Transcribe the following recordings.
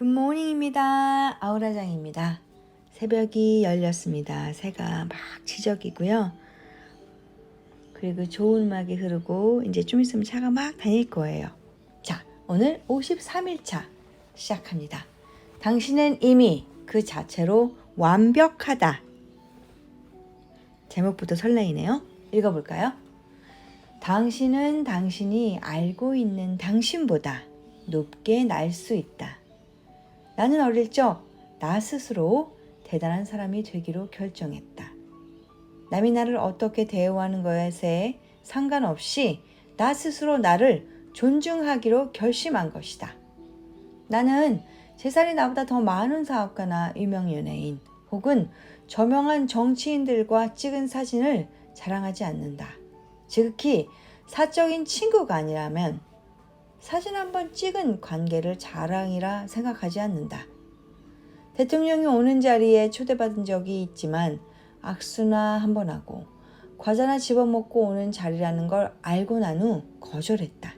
굿모닝입니다. 아우라장입니다. 새벽이 열렸습니다. 새가 막 지적이고요. 그리고 좋은 음악이 흐르고 이제 좀 있으면 차가 막 다닐 거예요. 자, 오늘 53일차 시작합니다. 당신은 이미 그 자체로 완벽하다. 제목부터 설레이네요. 읽어볼까요? 당신은 당신이 알고 있는 당신보다 높게 날 수 있다. 나는 어릴 적 나 스스로 대단한 사람이 되기로 결정했다. 남이 나를 어떻게 대우하는 것에 상관없이 나 스스로 나를 존중하기로 결심한 것이다. 나는 세 살이 나보다 더 많은 사업가나 유명 연예인 혹은 저명한 정치인들과 찍은 사진을 자랑하지 않는다. 지극히 사적인 친구가 아니라면 사진 한 번 찍은 관계를 자랑이라 생각하지 않는다. 대통령이 오는 자리에 초대받은 적이 있지만 악수나 한 번 하고 과자나 집어먹고 오는 자리라는 걸 알고 난 후 거절했다.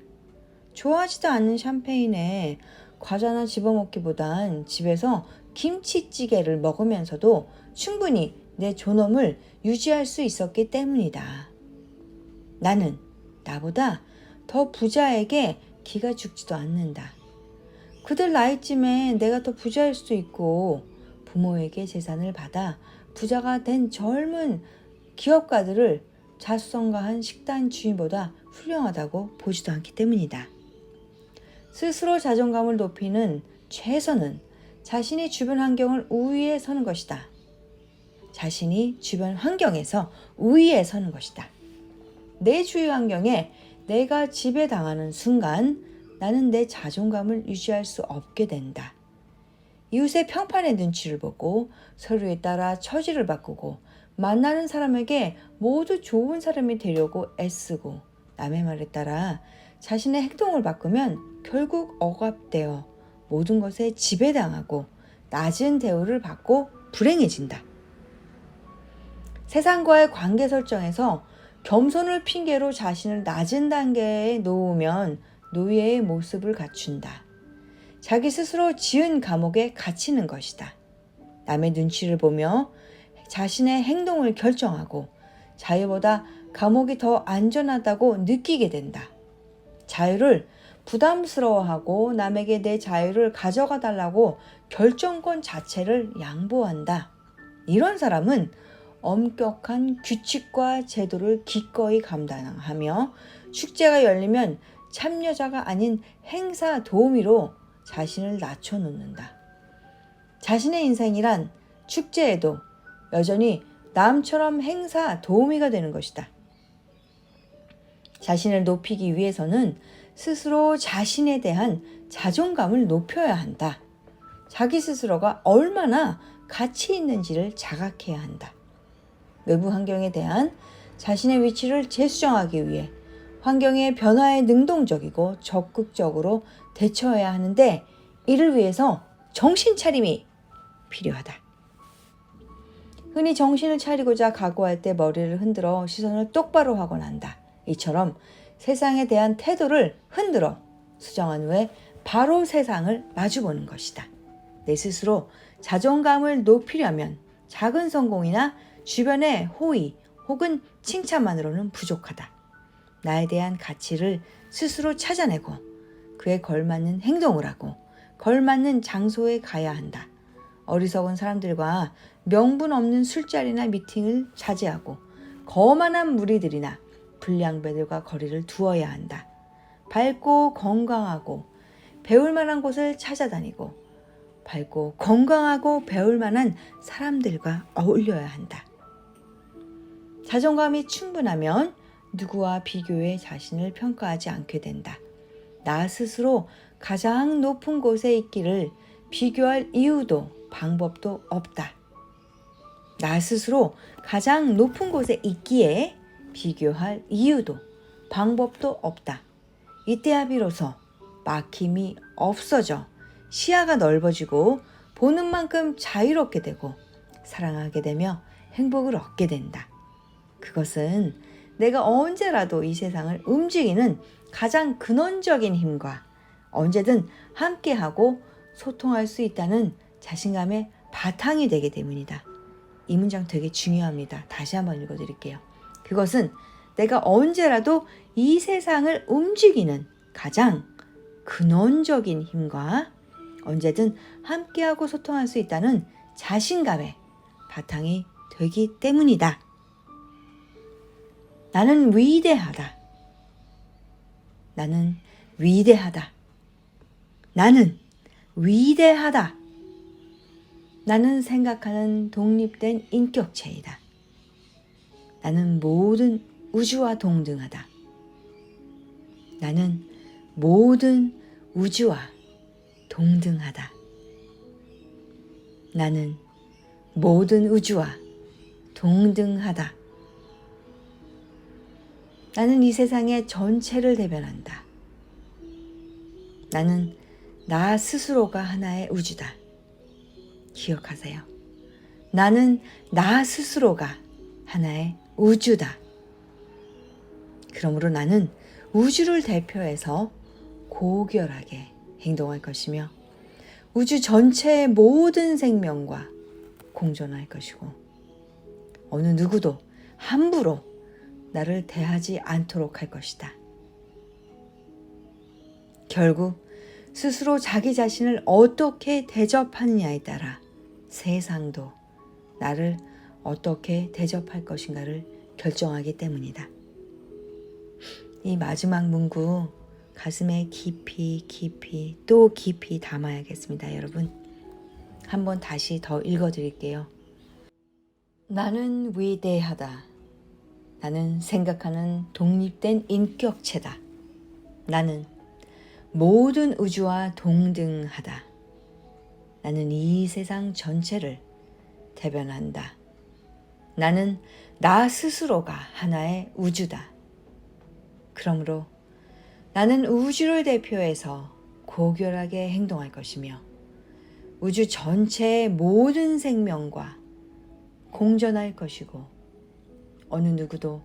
좋아하지도 않는 샴페인에 과자나 집어먹기보단 집에서 김치찌개를 먹으면서도 충분히 내 존엄을 유지할 수 있었기 때문이다. 나는 나보다 더 부자에게 기가 죽지도 않는다. 그들 나이쯤에 내가 더 부자일 수도 있고 부모에게 재산을 받아 부자가 된 젊은 기업가들을 자수성가한 식단 주인보다 훌륭하다고 보지도 않기 때문이다. 스스로 자존감을 높이는 최선은 자신이 주변 환경을 우위에 서는 것이다. 자신이 주변 환경에서 우위에 서는 것이다. 내 주위 환경에 내가 지배당하는 순간 나는 내 자존감을 유지할 수 없게 된다. 이웃의 평판의 눈치를 보고 서류에 따라 처지를 바꾸고 만나는 사람에게 모두 좋은 사람이 되려고 애쓰고 남의 말에 따라 자신의 행동을 바꾸면 결국 억압되어 모든 것에 지배당하고 낮은 대우를 받고 불행해진다. 세상과의 관계 설정에서 겸손을 핑계로 자신을 낮은 단계에 놓으면 노예의 모습을 갖춘다. 자기 스스로 지은 감옥에 갇히는 것이다. 남의 눈치를 보며 자신의 행동을 결정하고 자유보다 감옥이 더 안전하다고 느끼게 된다. 자유를 부담스러워하고 남에게 내 자유를 가져가 달라고 결정권 자체를 양보한다. 이런 사람은 엄격한 규칙과 제도를 기꺼이 감당하며 축제가 열리면 참여자가 아닌 행사 도우미로 자신을 낮춰놓는다. 자신의 인생이란 축제에도 여전히 남처럼 행사 도우미가 되는 것이다. 자신을 높이기 위해서는 스스로 자신에 대한 자존감을 높여야 한다. 자기 스스로가 얼마나 가치 있는지를 자각해야 한다. 외부 환경에 대한 자신의 위치를 재수정하기 위해 환경의 변화에 능동적이고 적극적으로 대처해야 하는데 이를 위해서 정신 차림이 필요하다. 흔히 정신을 차리고자 각오할 때 머리를 흔들어 시선을 똑바로 하곤 한다. 이처럼 세상에 대한 태도를 흔들어 수정한 후에 바로 세상을 마주보는 것이다. 내 스스로 자존감을 높이려면 작은 성공이나 주변의 호의 혹은 칭찬만으로는 부족하다. 나에 대한 가치를 스스로 찾아내고 그에 걸맞는 행동을 하고 걸맞는 장소에 가야 한다. 어리석은 사람들과 명분 없는 술자리나 미팅을 자제하고 거만한 무리들이나 불량배들과 거리를 두어야 한다. 밝고 건강하고 배울 만한 곳을 찾아다니고 밝고 건강하고 배울 만한 사람들과 어울려야 한다. 자존감이 충분하면 누구와 비교해 자신을 평가하지 않게 된다. 나 스스로 가장 높은 곳에 있기를 비교할 이유도 방법도 없다. 나 스스로 가장 높은 곳에 있기에 비교할 이유도 방법도 없다. 이때야 비로소 막힘이 없어져 시야가 넓어지고 보는 만큼 자유롭게 되고 사랑하게 되며 행복을 얻게 된다. 그것은 내가 언제라도 이 세상을 움직이는 가장 근원적인 힘과 언제든 함께하고 소통할 수 있다는 자신감의 바탕이 되기 때문이다. 이 문장 되게 중요합니다. 다시 한번 읽어드릴게요. 그것은 내가 언제라도 이 세상을 움직이는 가장 근원적인 힘과 언제든 함께하고 소통할 수 있다는 자신감의 바탕이 되기 때문이다. 나는 위대하다. 나는 위대하다. 나는 위대하다. 나는 생각하는 독립된 인격체이다. 나는 모든 우주와 동등하다. 나는 모든 우주와 동등하다. 나는 모든 우주와 동등하다. 나는 이 세상의 전체를 대변한다. 나는 나 스스로가 하나의 우주다. 기억하세요. 나는 나 스스로가 하나의 우주다. 그러므로 나는 우주를 대표해서 고결하게 행동할 것이며 우주 전체의 모든 생명과 공존할 것이고 어느 누구도 함부로 나를 대하지 않도록 할 것이다. 결국 스스로 자기 자신을 어떻게 대접하느냐에 따라 세상도 나를 어떻게 대접할 것인가를 결정하기 때문이다. 이 마지막 문구 가슴에 깊이 깊이 또 깊이 담아야겠습니다, 여러분. 한번 다시 더 읽어 드릴게요. 나는 위대하다. 나는 생각하는 독립된 인격체다. 나는 모든 우주와 동등하다. 나는 이 세상 전체를 대변한다. 나는 나 스스로가 하나의 우주다. 그러므로 나는 우주를 대표해서 고결하게 행동할 것이며 우주 전체의 모든 생명과 공존할 것이고 어느 누구도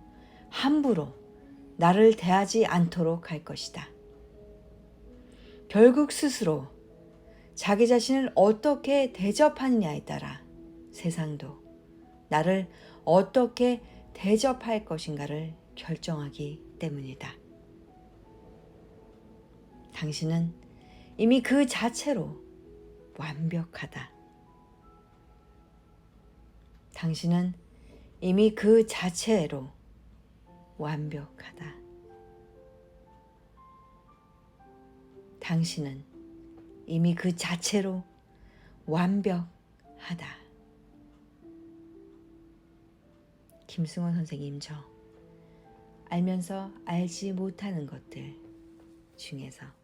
함부로 나를 대하지 않도록 할 것이다. 결국 스스로 자기 자신을 어떻게 대접하느냐에 따라 세상도 나를 어떻게 대접할 것인가를 결정하기 때문이다. 당신은 이미 그 자체로 완벽하다. 당신은 이미 그 자체로 완벽하다. 당신은 이미 그 자체로 완벽하다. 김승원 선생님 저 알면서 알지 못하는 것들 중에서